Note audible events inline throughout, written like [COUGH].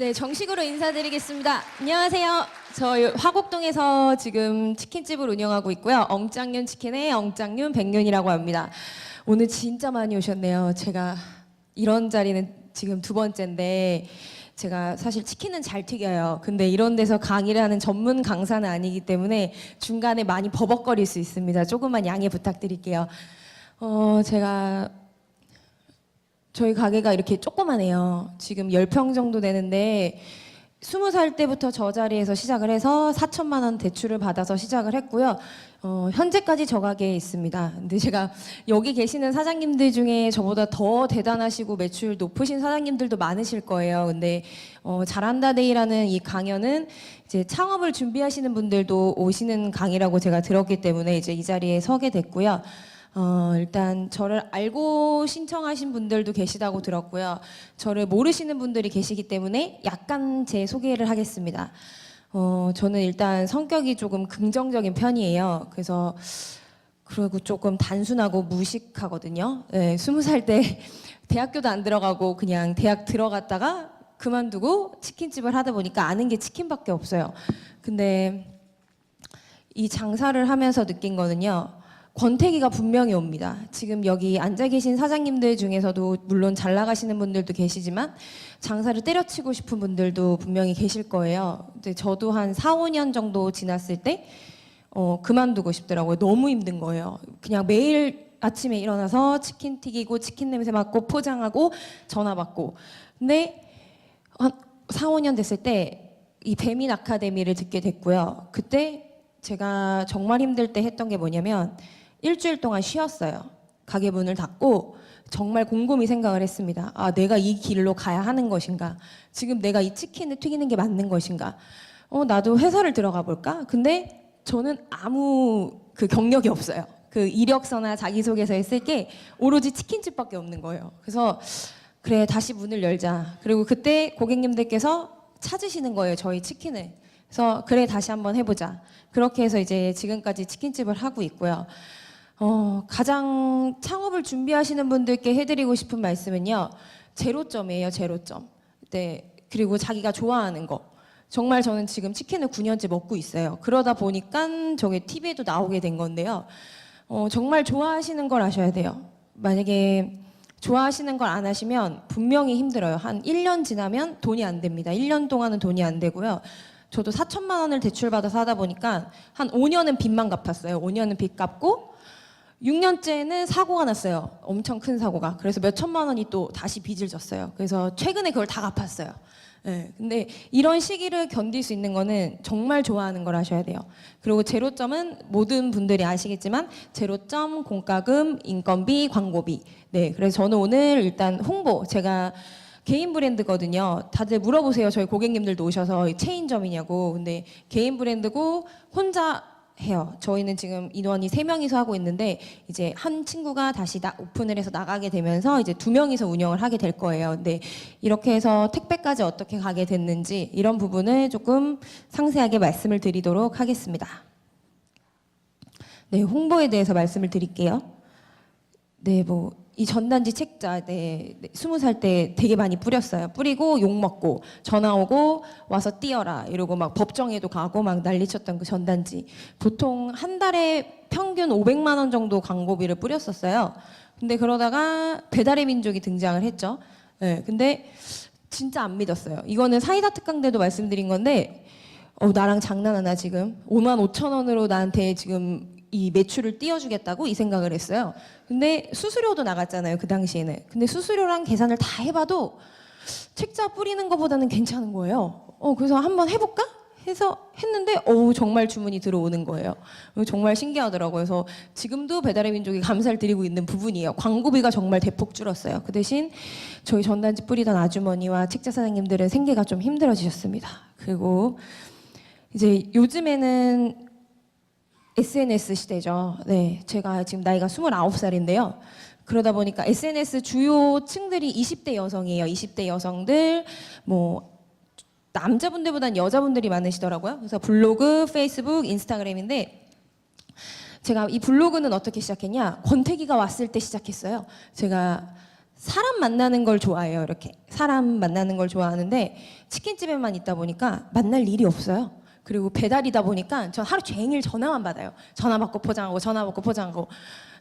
네, 정식으로 인사드리겠습니다. 안녕하세요. 저희 화곡동에서 지금 치킨집을 운영하고 있고요. 엉짱윤 치킨의 엉짱윤 백윤이라고 합니다. 오늘 진짜 많이 오셨네요. 제가 이런 자리는 지금 두 번째인데 제가 사실 치킨은 잘 튀겨요. 근데 이런 데서 강의를 하는 전문 강사는 아니기 때문에 중간에 많이 버벅거릴 수 있습니다. 조금만 양해 부탁드릴게요. 어, 제가 저희 가게가 이렇게 조그만해요. 지금 10평 정도 되는데 20살 때부터 저 자리에서 시작을 해서 4천만 원 대출을 받아서 시작을 했고요. 어, 현재까지 저 가게에 있습니다. 근데 제가 여기 계시는 사장님들 중에 저보다 더 대단하시고 매출 높으신 사장님들도 많으실 거예요. 근데 어, 잘한다 데이라는 이 강연은 이제 창업을 준비하시는 분들도 오시는 강의라고 제가 들었기 때문에 이제 이 자리에 서게 됐고요. 어, 일단 저를 알고 신청하신 분들도 계시다고 들었고요. 저를 모르시는 분들이 계시기 때문에 약간 제 소개를 하겠습니다. 어, 저는 일단 성격이 조금 긍정적인 편이에요. 그래서 그리고 조금 단순하고 무식하거든요. 네, 스무 살때 [LAUGHS] 대학교도 안 들어가고 그냥 대학 들어갔다가 그만두고 치킨집을 하다 보니까 아는 게 치킨밖에 없어요. 근데 이 장사를 하면서 느낀 거는요. 권태기가 분명히 옵니다. 지금 여기 앉아 계신 사장님들 중에서도 물론 잘 나가시는 분들도 계시지만 장사를 때려치고 싶은 분들도 분명히 계실 거예요. 근데 저도 한 4, 5년 정도 지났을 때 어, 그만두고 싶더라고요. 너무 힘든 거예요. 그냥 매일 아침에 일어나서 치킨 튀기고 치킨 냄새 맡고 포장하고 전화 받고. 근데 한 4, 5년 됐을 때 이 배민 아카데미를 듣게 됐고요. 그때 제가 정말 힘들 때 했던 게 뭐냐면 일주일 동안 쉬었어요. 가게 문을 닫고 정말 곰곰이 생각을 했습니다. 아, 내가 이 길로 가야 하는 것인가? 지금 내가 이 치킨을 튀기는 게 맞는 것인가? 어, 나도 회사를 들어가 볼까? 근데 저는 아무 그 경력이 없어요. 그 이력서나 자기소개서에 쓸 게 오로지 치킨집밖에 없는 거예요. 그래서 그래 다시 문을 열자. 그리고 그때 고객님들께서 찾으시는 거예요. 저희 치킨을. 그래서 그래 다시 한번 해보자. 그렇게 해서 이제 지금까지 치킨집을 하고 있고요. 어, 가장 창업을 준비하시는 분들께 해드리고 싶은 말씀은요. 제로점이에요, 제로점. 네. 그리고 자기가 좋아하는 거. 정말 저는 지금 치킨을 9년째 먹고 있어요. 그러다 보니까 저게 TV에도 나오게 된 건데요. 어, 정말 좋아하시는 걸 하셔야 돼요. 만약에 좋아하시는 걸 안 하시면 분명히 힘들어요. 한 1년 지나면 돈이 안 됩니다. 1년 동안은 돈이 안 되고요. 저도 4천만 원을 대출받아서 하다 보니까 한 5년은 빚만 갚았어요. 5년은 빚 갚고 6년째는 사고가 났어요. 엄청 큰 사고가. 그래서 몇 천만 원이 또 다시 빚을 졌어요. 그래서 최근에 그걸 다 갚았어요. 네, 근데 이런 시기를 견딜 수 있는 거는 정말 좋아하는 걸 하셔야 돼요. 그리고 제로점은 모든 분들이 아시겠지만 제로점, 공과금, 인건비, 광고비. 네, 그래서 저는 오늘 일단 홍보 제가 개인 브랜드거든요. 다들 물어보세요. 저희 고객님들도 오셔서 체인점이냐고. 근데 개인 브랜드고 혼자 해요. 저희는 지금 인원이 세 명이서 하고 있는데 이제 한 친구가 다시 나, 오픈을 해서 나가게 되면서 이제 두 명이서 운영을 하게 될 거예요. 근데 이렇게 해서 택배까지 어떻게 가게 됐는지 이런 부분을 조금 상세하게 말씀을 드리도록 하겠습니다. 네, 홍보에 대해서 말씀을 드릴게요. 네, 뭐 이 전단지 책자 네, 네, 스무 살 때 되게 많이 뿌렸어요. 뿌리고 욕 먹고 전화 오고 와서 뛰어라 이러고 막 법정에도 가고 막 난리쳤던 그 전단지. 보통 한 달에 평균 500만 원 정도 광고비를 뿌렸었어요. 근데 그러다가 배달의 민족이 등장을 했죠. 네, 근데 진짜 안 믿었어요. 이거는 사이다 특강대도 말씀드린 건데 어, 나랑 장난하나 지금 5만 5천 원으로 나한테 지금 이 매출을 띄워주겠다고 이 생각을 했어요. 근데 수수료도 나갔잖아요 그 당시에는. 근데 수수료랑 계산을 다 해봐도 책자 뿌리는 것보다는 괜찮은 거예요. 어 그래서 한번 해볼까? 해서 했는데 어우 정말 주문이 들어오는 거예요. 어, 정말 신기하더라고요. 그래서 지금도 배달의 민족이 감사를 드리고 있는 부분이에요. 광고비가 정말 대폭 줄었어요. 그 대신 저희 전단지 뿌리던 아주머니와 책자 사장님들은 생계가 좀 힘들어지셨습니다. 그리고 이제 요즘에는 SNS 시대죠. 네, 제가 지금 나이가 29살인데요. 그러다 보니까 SNS 주요 층들이 20대 여성이에요. 20대 여성들, 뭐, 남자분들보단 여자분들이 많으시더라고요. 그래서 블로그, 페이스북, 인스타그램인데, 제가 이 블로그는 어떻게 시작했냐? 권태기가 왔을 때 시작했어요. 제가 사람 만나는 걸 좋아해요. 이렇게 사람 만나는 걸 좋아하는데 치킨집에만 있다 보니까 만날 일이 없어요. 그리고 배달이다 보니까 전 하루 종일 전화만 받아요. 전화 받고 포장하고 전화 받고 포장하고.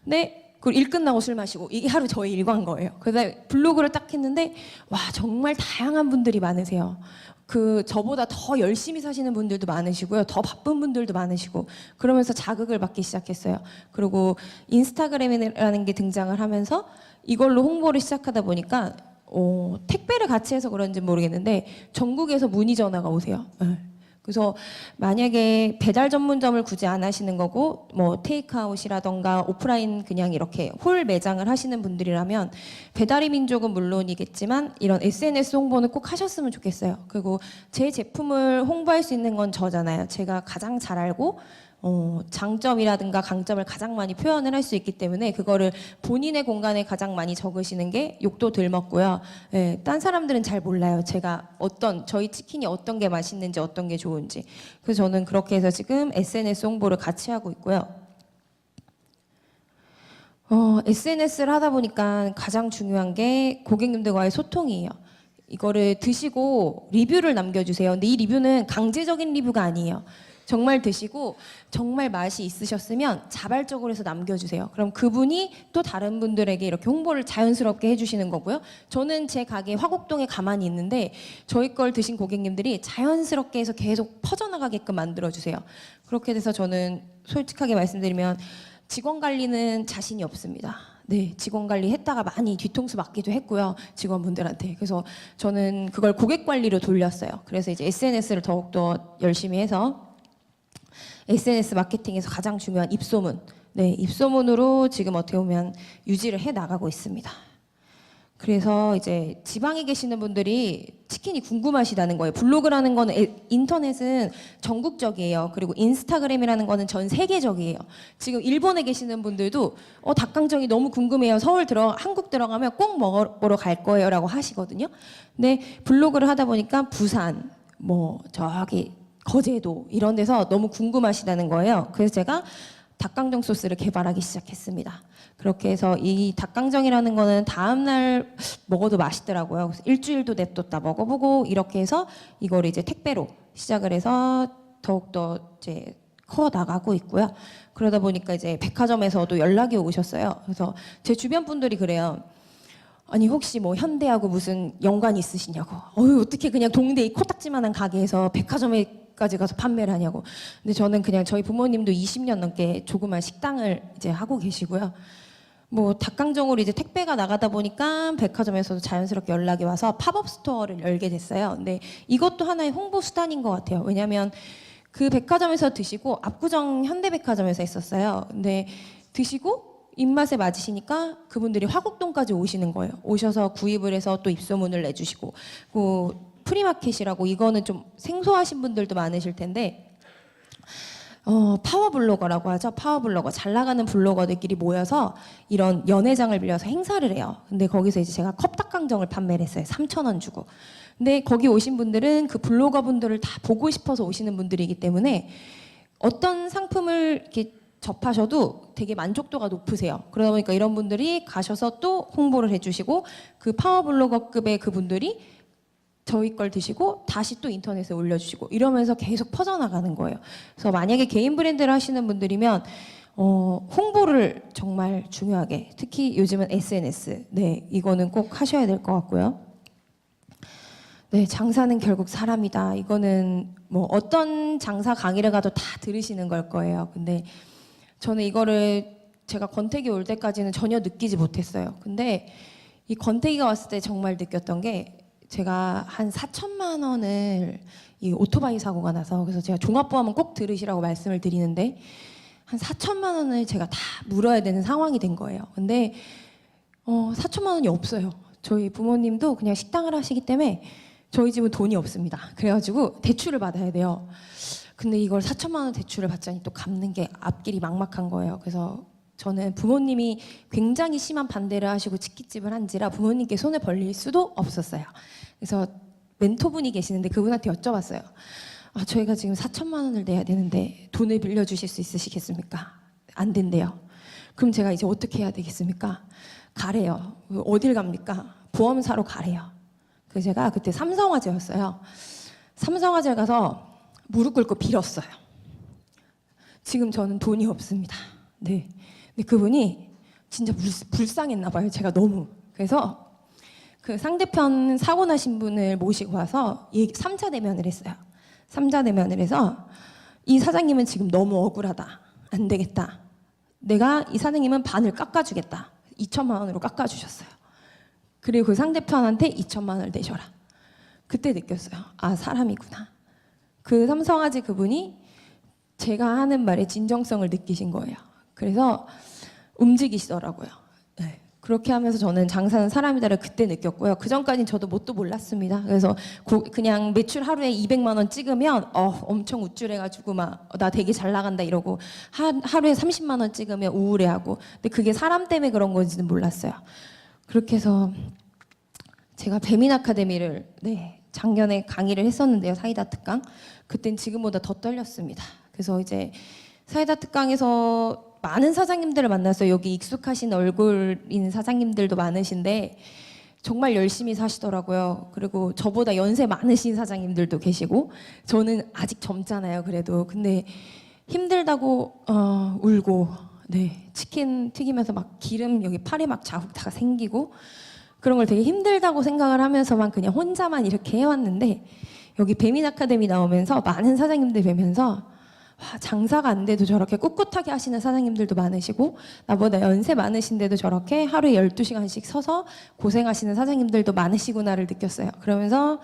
근데 그일 끝나고 술 마시고 이게 하루 저의 일과인 거예요. 그래서 블로그를 딱 했는데 와 정말 다양한 분들이 많으세요. 그 저보다 더 열심히 사시는 분들도 많으시고요. 더 바쁜 분들도 많으시고 그러면서 자극을 받기 시작했어요. 그리고 인스타그램이라는 게 등장을 하면서 이걸로 홍보를 시작하다 보니까 어, 택배를 같이 해서 그런지 모르겠는데 전국에서 문의 전화가 오세요. 네. 그래서 만약에 배달 전문점을 굳이 안 하시는 거고 뭐 테이크아웃이라던가 오프라인 그냥 이렇게 홀 매장을 하시는 분들이라면 배달의 민족은 물론이겠지만 이런 SNS 홍보는 꼭 하셨으면 좋겠어요. 그리고 제 제품을 홍보할 수 있는 건 저잖아요. 제가 가장 잘 알고 어, 장점이라든가 강점을 가장 많이 표현을 할 수 있기 때문에 그거를 본인의 공간에 가장 많이 적으시는 게 욕도 덜 먹고요. 예, 딴 사람들은 잘 몰라요. 제가 어떤 저희 치킨이 어떤 게 맛있는지 어떤 게 좋은지. 그래서 저는 그렇게 해서 지금 SNS 홍보를 같이 하고 있고요. 어, SNS를 하다 보니까 가장 중요한 게 고객님들과의 소통이에요. 이거를 드시고 리뷰를 남겨주세요. 근데 이 리뷰는 강제적인 리뷰가 아니에요. 정말 드시고 정말 맛이 있으셨으면 자발적으로 해서 남겨주세요. 그럼 그분이 또 다른 분들에게 이렇게 홍보를 자연스럽게 해주시는 거고요. 저는 제 가게 화곡동에 가만히 있는데 저희 걸 드신 고객님들이 자연스럽게 해서 계속 퍼져나가게끔 만들어주세요. 그렇게 돼서 저는 솔직하게 말씀드리면 직원 관리는 자신이 없습니다. 네, 직원 관리 했다가 많이 뒤통수 맞기도 했고요. 직원분들한테. 그래서 저는 그걸 고객 관리로 돌렸어요. 그래서 이제 SNS를 더욱더 열심히 해서 SNS 마케팅에서 가장 중요한 입소문. 네, 입소문으로 지금 어떻게 보면 유지를 해 나가고 있습니다. 그래서 이제 지방에 계시는 분들이 치킨이 궁금하시다는 거예요. 블로그라는 거는 에- 인터넷은 전국적이에요. 그리고 인스타그램이라는 거는 전 세계적이에요. 지금 일본에 계시는 분들도 어 닭강정이 너무 궁금해요. 서울 들어 한국 들어가면 꼭 먹으러 갈 거예요라고 하시거든요. 근데 블로그를 하다 보니까 부산 뭐 저기 거제도 이런 데서 너무 궁금하시다는 거예요. 그래서 제가 닭강정 소스를 개발하기 시작했습니다. 그렇게 해서 이 닭강정이라는 거는 다음 날 먹어도 맛있더라고요. 그래서 일주일도 냅뒀다 먹어보고 이렇게 해서 이걸 이제 택배로 시작을 해서 더욱더 이제 커 나가고 있고요. 그러다 보니까 이제 백화점에서도 연락이 오셨어요. 그래서 제 주변 분들이 그래요. 아니 혹시 뭐 현대하고 무슨 연관이 있으시냐고. 어유 어떻게 그냥 동네 이 코딱지만한 가게에서 백화점에 까지 가서 판매를 하냐고. 근데 저는 그냥 저희 부모님도 20년 넘게 조그만 식당을 이제 하고 계시고요. 뭐 닭강정으로 이제 택배가 나가다 보니까 백화점에서도 자연스럽게 연락이 와서 팝업 스토어를 열게 됐어요. 근데 이것도 하나의 홍보 수단인 것 같아요. 왜냐하면 그 백화점에서 드시고 압구정 현대백화점에서 했었어요. 근데 드시고 입맛에 맞으시니까 그분들이 화곡동까지 오시는 거예요. 오셔서 구입을 해서 또 입소문을 내주시고 그 프리마켓이라고 이거는 좀 생소하신 분들도 많으실 텐데 어, 파워블로거라고 하죠. 파워블로거. 잘 나가는 블로거들끼리 모여서 이런 연회장을 빌려서 행사를 해요. 근데 거기서 이제 제가 컵닭강정을 판매를 했어요. 3,000원 주고. 근데 거기 오신 분들은 그 블로거 분들을 다 보고 싶어서 오시는 분들이기 때문에 어떤 상품을 이렇게 접하셔도 되게 만족도가 높으세요. 그러다 보니까 이런 분들이 가셔서 또 홍보를 해주시고 그 파워블로거급의 그분들이 저희 걸 드시고 다시 또 인터넷에 올려주시고 이러면서 계속 퍼져나가는 거예요. 그래서 만약에 개인 브랜드를 하시는 분들이면 어, 홍보를 정말 중요하게 특히 요즘은 SNS 네 이거는 꼭 하셔야 될 것 같고요. 네 장사는 결국 사람이다. 이거는 뭐 어떤 장사 강의를 가도 다 들으시는 걸 거예요. 근데 저는 이거를 제가 권태기 올 때까지는 전혀 느끼지 못했어요. 근데 이 권태기가 왔을 때 정말 느꼈던 게 제가 한 4천만 원을 이 오토바이 사고가 나서 그래서 제가 종합보험은 꼭 들으시라고 말씀을 드리는데 한 4천만 원을 제가 다 물어야 되는 상황이 된 거예요. 근데 어 4천만 원이 없어요. 저희 부모님도 그냥 식당을 하시기 때문에 저희 집은 돈이 없습니다. 그래가지고 대출을 받아야 돼요. 근데 이걸 4천만 원 대출을 받자니 또 갚는 게 앞길이 막막한 거예요. 그래서 저는 부모님이 굉장히 심한 반대를 하시고 치킨집을 한지라 부모님께 손을 벌릴 수도 없었어요. 그래서 멘토분이 계시는데 그분한테 여쭤봤어요. 아, 저희가 지금 4천만 원을 내야 되는데 돈을 빌려주실 수 있으시겠습니까? 안 된대요. 그럼 제가 이제 어떻게 해야 되겠습니까? 가래요. 어딜 갑니까? 보험사로 가래요. 그래서 제가 그때 삼성화재였어요. 삼성화재 가서 무릎 꿇고 빌었어요. 지금 저는 돈이 없습니다. 네. 근데 그분이 진짜 불, 불쌍했나 봐요. 제가 너무. 그래서 그 상대편 사고 나신 분을 모시고 와서 3차 대면을 했어요. 3차 대면을 해서 이 사장님은 지금 너무 억울하다. 안 되겠다. 내가 이 사장님은 반을 깎아주겠다. 2천만 원으로 깎아주셨어요. 그리고 그 상대편한테 2천만 원을 내셔라. 그때 느꼈어요. 아 사람이구나. 그 삼성아지 그분이 제가 하는 말의 진정성을 느끼신 거예요. 그래서 움직이시더라고요. 네. 그렇게 하면서 저는 장사는 사람이다를 그때 느꼈고요. 그 전까지는 저도 뭣도 몰랐습니다. 그래서 고- 그냥 매출 하루에 200만 원 찍으면 어, 엄청 우쭐해가지고 막 나 되게 잘 나간다 이러고 하, 하루에 30만 원 찍으면 우울해하고 근데 그게 사람 때문에 그런 건지는 몰랐어요. 그렇게 해서 제가 배민 아카데미를 네, 작년에 강의를 했었는데요. 사이다 특강. 그땐 지금보다 더 떨렸습니다. 그래서 이제 사이다 특강에서 많은 사장님들을 만났어요. 여기 익숙하신 얼굴인 사장님들도 많으신데 정말 열심히 사시더라고요. 그리고 저보다 연세 많으신 사장님들도 계시고 저는 아직 젊잖아요. 그래도 근데 힘들다고 어, 울고 네 치킨 튀기면서 막 기름 여기 팔에 막 자국 다 생기고 그런 걸 되게 힘들다고 생각을 하면서만 그냥 혼자만 이렇게 해왔는데 여기 배민 아카데미 나오면서 많은 사장님들 뵈면서 와, 장사가 안 돼도 저렇게 꿋꿋하게 하시는 사장님들도 많으시고 나보다 연세 많으신데도 저렇게 하루에 12시간씩 서서 고생하시는 사장님들도 많으시구나를 느꼈어요. 그러면서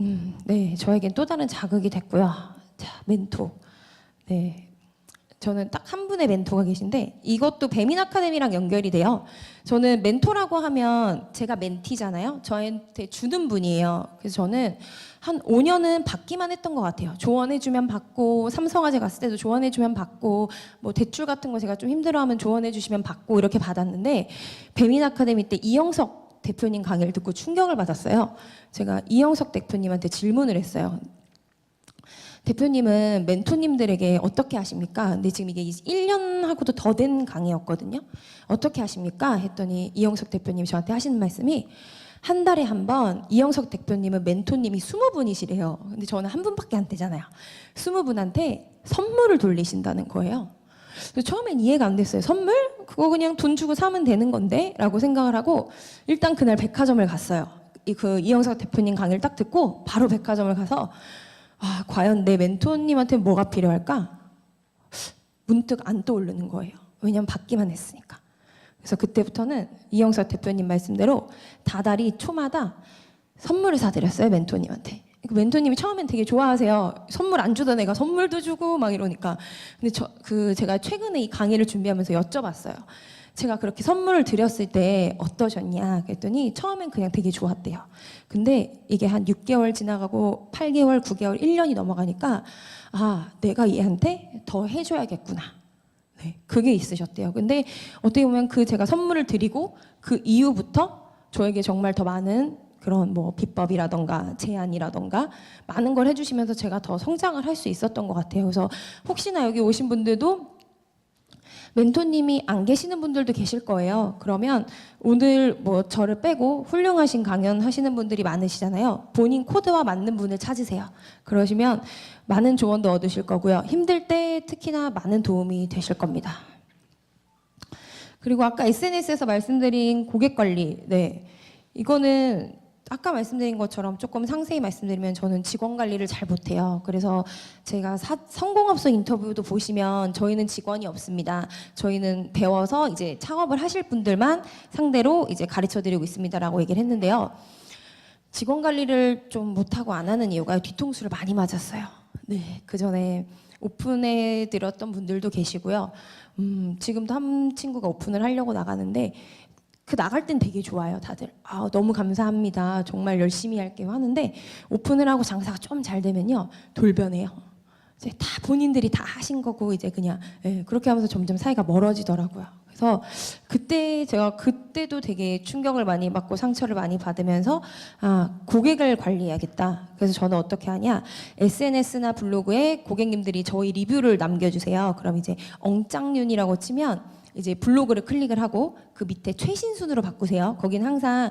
음, 네, 저에겐 또 다른 자극이 됐고요. 자, 멘토. 네. 저는 딱 한 분의 멘토가 계신데 이것도 배민 아카데미랑 연결이 돼요. 저는 멘토라고 하면 제가 멘티잖아요. 저한테 주는 분이에요. 그래서 저는 한 5년은 받기만 했던 것 같아요. 조언해주면 받고 삼성화재 갔을 때도 조언해주면 받고 뭐 대출 같은 거 제가 좀 힘들어하면 조언해주시면 받고 이렇게 받았는데 배민 아카데미 때 이영석 대표님 강의를 듣고 충격을 받았어요. 제가 이영석 대표님한테 질문을 했어요. 대표님은 멘토님들에게 어떻게 하십니까? 근데 지금 이게 1년하고도 더 된 강의였거든요. 어떻게 하십니까? 했더니 이영석 대표님이 저한테 하시는 말씀이 한 달에 한 번 이영석 대표님은 멘토님이 20분이시래요. 근데 저는 한 분밖에 안 되잖아요. 20분한테 선물을 돌리신다는 거예요. 처음엔 이해가 안 됐어요. 선물? 그거 그냥 돈 주고 사면 되는 건데? 라고 생각을 하고 일단 그날 백화점을 갔어요. 이 그 이영석 대표님 강의를 딱 듣고 바로 백화점을 가서 아, 과연 내 멘토님한테 뭐가 필요할까? 문득 안 떠오르는 거예요. 왜냐면 받기만 했으니까. 그래서 그때부터는 이영석 대표님 말씀대로 다달이 초마다 선물을 사드렸어요 멘토님한테. 그 멘토님이 처음엔 되게 좋아하세요. 선물 안 주던 애가 선물도 주고 막 이러니까. 근데 저 그 제가 최근에 이 강의를 준비하면서 여쭤봤어요. 제가 그렇게 선물을 드렸을 때 어떠셨냐 그랬더니 처음엔 그냥 되게 좋았대요. 근데 이게 한 6개월 지나가고 8개월, 9개월, 1년이 넘어가니까 아, 내가 얘한테 더 해줘야겠구나. 네, 그게 있으셨대요. 근데 어떻게 보면 그 제가 선물을 드리고 그 이후부터 저에게 정말 더 많은 그런 뭐 비법이라던가 제안이라던가 많은 걸 해주시면서 제가 더 성장을 할 수 있었던 것 같아요. 그래서 혹시나 여기 오신 분들도 멘토님이 안 계시는 분들도 계실 거예요. 그러면 오늘 뭐 저를 빼고 훌륭하신 강연 하시는 분들이 많으시잖아요. 본인 코드와 맞는 분을 찾으세요. 그러시면 많은 조언도 얻으실 거고요. 힘들 때 특히나 많은 도움이 되실 겁니다. 그리고 아까 SNS에서 말씀드린 고객 관리, 네. 이거는 아까 말씀드린 것처럼 조금 상세히 말씀드리면 저는 직원 관리를 잘 못해요. 그래서 제가 사- 성공업소 인터뷰도 보시면 저희는 직원이 없습니다. 저희는 배워서 이제 창업을 하실 분들만 상대로 이제 가르쳐 드리고 있습니다라고 얘기를 했는데요. 직원 관리를 좀 못하고 안 하는 이유가 뒤통수를 많이 맞았어요. 네, 그 전에 오픈해 드렸던 분들도 계시고요. 음, 지금도 한 친구가 오픈을 하려고 나가는데 그 나갈 땐 되게 좋아요, 다들. 아, 너무 감사합니다. 정말 열심히 할게요 하는데 오픈을 하고 장사가 좀 잘 되면요 돌변해요. 이제 다 본인들이 다 하신 거고 이제 그냥 예, 그렇게 하면서 점점 사이가 멀어지더라고요. 그래서 그때 제가 그때도 되게 충격을 많이 받고 상처를 많이 받으면서 아 고객을 관리해야겠다. 그래서 저는 어떻게 하냐 SNS나 블로그에 고객님들이 저희 리뷰를 남겨 주세요. 그럼 이제 엉짱윤이라고 치면 이제 블로그를 클릭을 하고 그 밑에 최신 순으로 바꾸세요. 거긴 항상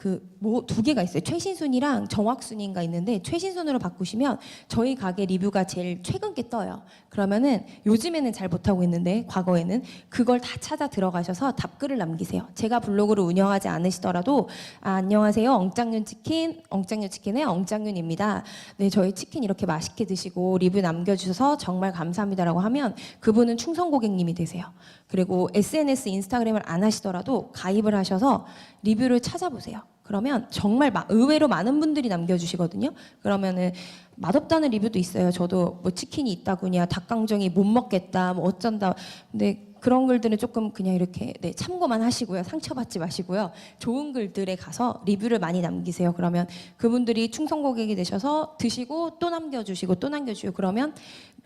그뭐두 개가 있어요. 최신 순이랑 정확 순인가 있는데 최신 순으로 바꾸시면 저희 가게 리뷰가 제일 최근 게 떠요. 그러면은 요즘에는 잘 못하고 있는데 과거에는 그걸 다 찾아 들어가셔서 답글을 남기세요. 제가 블로그를 운영하지 않으시더라도 아, 안녕하세요. 엉짱윤 치킨, 엉짱윤 치킨의 엉짱윤입니다. 네, 저희 치킨 이렇게 맛있게 드시고 리뷰 남겨주셔서 정말 감사합니다라고 하면 그분은 충성 고객님이 되세요. 그리고 SNS, 인스타그램을 안 하시더라도 가입을 하셔서 리뷰를 찾아보세요. 그러면 정말 마- 의외로 많은 분들이 남겨주시거든요. 그러면은 맛없다는 리뷰도 있어요. 저도 뭐 치킨이 있다구냐, 닭강정이 못 먹겠다, 뭐 어쩐다. 근데 그런 글들은 조금 그냥 이렇게 네, 참고만 하시고요. 상처받지 마시고요. 좋은 글들에 가서 리뷰를 많이 남기세요. 그러면 그분들이 충성 고객이 되셔서 드시고 또 남겨주시고 또 남겨주시고 그러면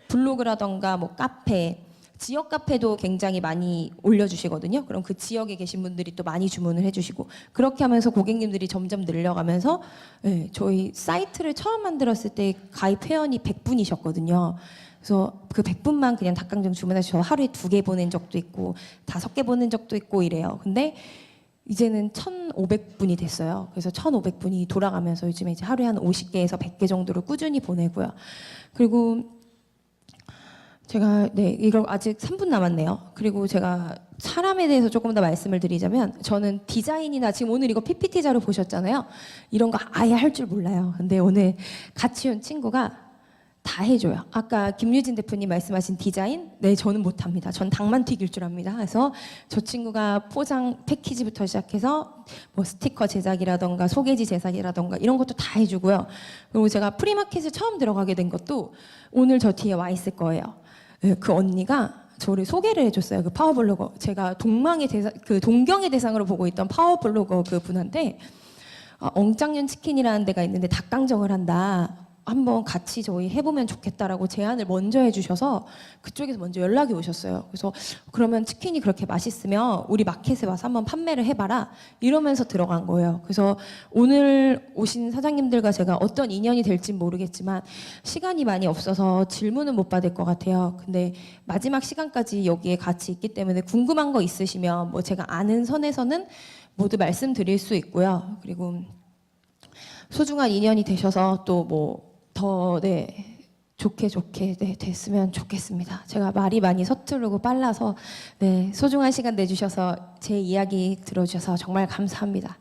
블로그라던가 뭐 카페 지역 카페도 굉장히 많이 올려주시거든요. 그럼 그 지역에 계신 분들이 또 많이 주문을 해주시고 그렇게 하면서 고객님들이 점점 늘려가면서 예, 저희 사이트를 처음 만들었을 때 가입 회원이 100분이셨거든요. 그래서 그 100분만 그냥 닭강정 주문하셔서 하루에 두 개 보낸 적도 있고 다섯 개 보낸 적도 있고 이래요. 근데 이제는 1,500분이 됐어요. 그래서 1,500분이 돌아가면서 요즘에 이제 하루에 한 50개에서 100개 정도를 꾸준히 보내고요. 그리고 제가 네 이거 아직 3분 남았네요. 그리고 제가 사람에 대해서 조금 더 말씀을 드리자면 저는 디자인이나 지금 오늘 이거 PPT 자료 보셨잖아요. 이런 거 아예 할 줄 몰라요. 근데 오늘 같이 온 친구가 다 해줘요. 아까 김유진 대표님 말씀하신 디자인, 네 저는 못합니다. 전 닭만 튀길 줄 압니다. 그래서 저 친구가 포장 패키지부터 시작해서 뭐 스티커 제작이라던가 소개지 제작이라던가 이런 것도 다 해주고요. 그리고 제가 프리마켓에 처음 들어가게 된 것도 오늘 저 뒤에 와 있을 거예요. 네, 그 언니가 저를 소개를 해줬어요. 그 파워블로거. 제가 동망의 대상, 그 동경의 대상으로 보고 있던 파워블로거 그 분한테 아, 엉짱년 치킨이라는 데가 있는데 닭강정을 한다. 한번 같이 저희 해보면 좋겠다라고 제안을 먼저 해주셔서 그쪽에서 먼저 연락이 오셨어요. 그래서 그러면 치킨이 그렇게 맛있으면 우리 마켓에 와서 한번 판매를 해봐라 이러면서 들어간 거예요. 그래서 오늘 오신 사장님들과 제가 어떤 인연이 될지 모르겠지만 시간이 많이 없어서 질문은 못 받을 것 같아요. 근데 마지막 시간까지 여기에 같이 있기 때문에 궁금한 거 있으시면 뭐 제가 아는 선에서는 모두 말씀드릴 수 있고요. 그리고 소중한 인연이 되셔서 또뭐 더 네. 좋게 좋게 네, 됐으면 좋겠습니다. 제가 말이 많이 서투르고 빨라서 네, 소중한 시간 내주셔서 제 이야기 들어주셔서 정말 감사합니다.